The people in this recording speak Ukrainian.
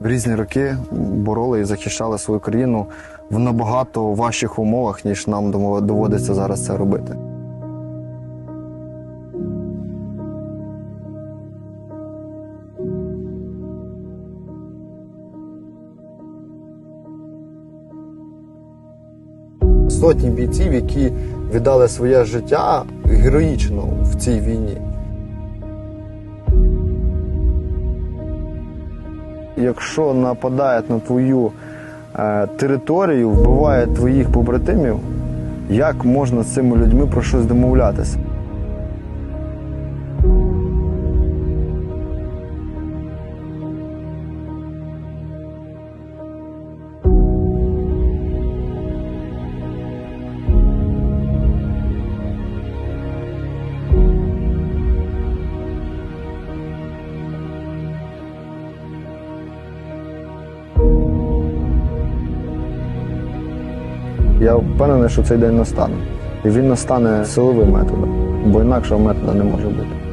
В різні роки бороли і захищали свою країну в набагато важчих умовах, ніж нам доводиться зараз це робити. Сотні бійців, які віддали своє життя героїчно в цій війні. Якщо нападають на твою е, територію, вбивають твоїх побратимів, як можна з цими людьми про щось домовлятися? Я впевнений, що цей день настане. І він настане силовим методом, бо інакшого методу не може бути.